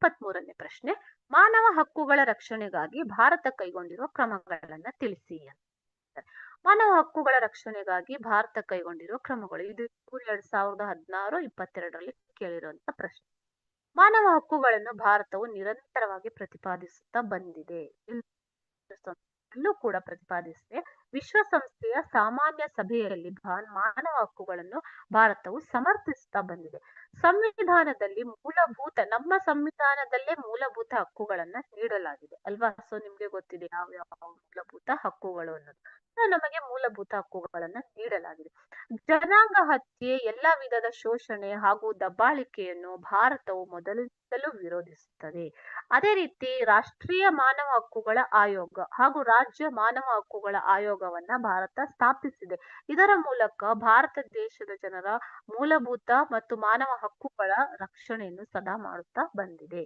ಇಪ್ಪತ್ತ್ ಮೂರನೇ ಪ್ರಶ್ನೆ, ಮಾನವ ಹಕ್ಕುಗಳ ರಕ್ಷಣೆಗಾಗಿ ಭಾರತ ಕೈಗೊಂಡಿರುವ ಕ್ರಮಗಳನ್ನ ತಿಳಿಸಿ ಅಂತ. ಮಾನವ ಹಕ್ಕುಗಳ ರಕ್ಷಣೆಗಾಗಿ ಭಾರತ ಕೈಗೊಂಡಿರುವ ಕ್ರಮಗಳು ಇದು ಎರಡ್ ಸಾವಿರದ ಹದಿನಾರು, ಇಪ್ಪತ್ತೆರಡರಲ್ಲಿ ಕೇಳಿರುವಂತ ಪ್ರಶ್ನೆ. ಮಾನವ ಹಕ್ಕುಗಳನ್ನು ಭಾರತವು ನಿರಂತರವಾಗಿ ಪ್ರತಿಪಾದಿಸುತ್ತಾ ಬಂದಿದೆ. ಕೂಡ ಪ್ರತಿಪಾದಿಸಿದೆ. ವಿಶ್ವಸಂಸ್ಥೆಯ ಸಾಮಾನ್ಯ ಸಭೆಯಲ್ಲಿ ಮಾನವ ಹಕ್ಕುಗಳನ್ನು ಭಾರತವು ಸಮರ್ಥಿಸುತ್ತಾ ಬಂದಿದೆ. ಸಂವಿಧಾನದಲ್ಲಿ ಮೂಲಭೂತ, ನಮ್ಮ ಸಂವಿಧಾನದಲ್ಲೇ ಮೂಲಭೂತ ಹಕ್ಕುಗಳನ್ನ ನೀಡಲಾಗಿದೆ ಅಲ್ವಾ? ಸೊ ನಿಮ್ಗೆ ಗೊತ್ತಿದೆ ಯಾವ ಯಾವ ಮೂಲಭೂತ ಹಕ್ಕುಗಳು ಅನ್ನೋದು. ನಮಗೆ ಮೂಲಭೂತ ಹಕ್ಕುಗಳನ್ನ ನೀಡಲಾಗಿದೆ. ಜನಾಂಗ ಹತ್ಯೆ ಎಲ್ಲಾ ವಿಧದ ಶೋಷಣೆ ಹಾಗೂ ದಬ್ಬಾಳಿಕೆಯನ್ನು ಭಾರತವು ಮೊದಲಿಂದಲೂ ವಿರೋಧಿಸುತ್ತದೆ. ಅದೇ ರೀತಿ ರಾಷ್ಟ್ರೀಯ ಮಾನವ ಹಕ್ಕುಗಳ ಆಯೋಗ ಹಾಗೂ ರಾಜ್ಯ ಮಾನವ ಹಕ್ಕುಗಳ ಆಯೋಗವನ್ನ ಭಾರತ ಸ್ಥಾಪಿಸಿದೆ. ಇದರ ಮೂಲಕ ಭಾರತ ದೇಶದ ಜನರ ಮೂಲಭೂತ ಮತ್ತು ಮಾನವ ಹಕ್ಕುಗಳ ರಕ್ಷಣೆಯನ್ನು ಸದಾ ಮಾಡುತ್ತಾ ಬಂದಿದೆ.